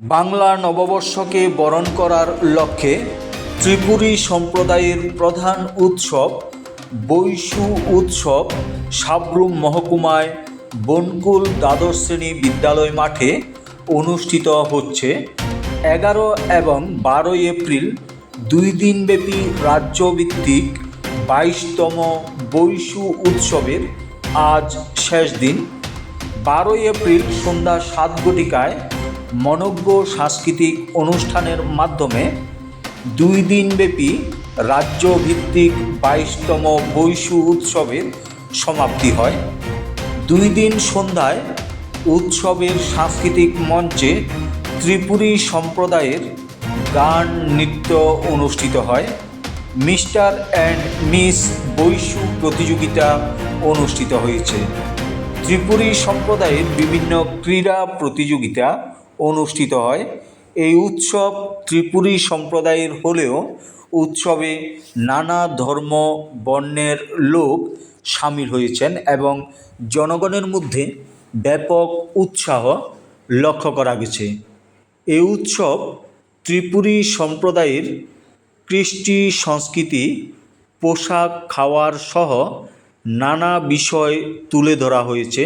বাংলা নববর্ষকে বরণ করার লক্ষ্যে ত্রিপুরী সম্প্রদায়ের প্রধান উৎসব, বৈশু উৎসব, সাবরুম মহকুমায় বনকুল দ্বাদশ শ্রেণি বিদ্যালয় মাঠে অনুষ্ঠিত হচ্ছে। এগারো এবং বারোই এপ্রিল দুই দিনব্যাপী রাজ্যভিত্তিক বাইশতম বৈশু উৎসবের আজ শেষ দিন। বারোই এপ্রিল সন্ধ্যা সাত ঘটিকায় মনজ্ঞ সাংস্কৃতিক অনুষ্ঠানের মাধ্যমে দুই দিনব্যাপী রাজ্যভিত্তিক বাইশতম বৈশু উৎসবের সমাপ্তি হয়। দুই দিন সন্ধ্যায় উৎসবের সাংস্কৃতিক মঞ্চে ত্রিপুরী সম্প্রদায়ের গান, নৃত্য অনুষ্ঠিত হয়। মিস্টার অ্যান্ড মিস বৈশু প্রতিযোগিতা অনুষ্ঠিত হয়েছে। ত্রিপুরী সম্প্রদায়ের বিভিন্ন ক্রীড়া প্রতিযোগিতা অনুষ্ঠিত হয়। এই উৎসব ত্রিপুরী সম্প্রদায়ের হলেও উৎসবে নানা ধর্ম, বর্ণের লোক সামিল হয়েছেন এবং জনগণের মধ্যে ব্যাপক উৎসাহ লক্ষ্য করা গেছে। এই উৎসব ত্রিপুরী সম্প্রদায়ের কৃষ্টি সংস্কৃতি, পোশাক খাওয়ার সহ নানা বিষয় তুলে ধরা হয়েছে,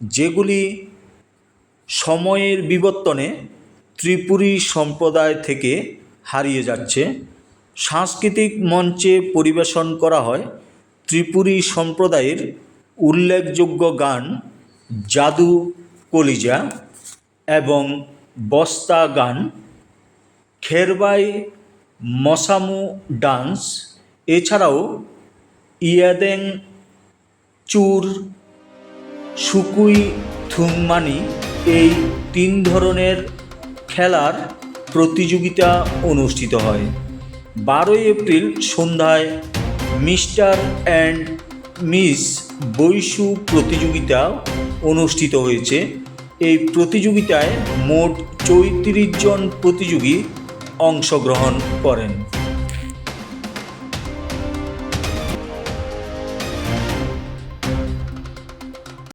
যেগুলি সময়ের বিবর্তনে ত্রিপুরী সম্প্রদায় থেকে হারিয়ে যাচ্ছে। সাংস্কৃতিক মঞ্চে পরিবেশন করা হয় ত্রিপুরী সম্প্রদায়ের উল্লেখযোগ্য গান জাদু কলিজা এবং বস্তা গান, খেরবাই মসামু ডান্স, এছাড়াও ইয়াদেং চুর সুকুই থুংমানি এই তিন ধরনের খেলার প্রতিযোগিতা অনুষ্ঠিত হয়। বারোই এপ্রিল সন্ধ্যায় মিস্টার অ্যান্ড মিস বৈশু প্রতিযোগিতা অনুষ্ঠিত হয়েছে। এই প্রতিযোগিতায় মোট চৌত্রিশ জন প্রতিযোগী অংশগ্রহণ করেন।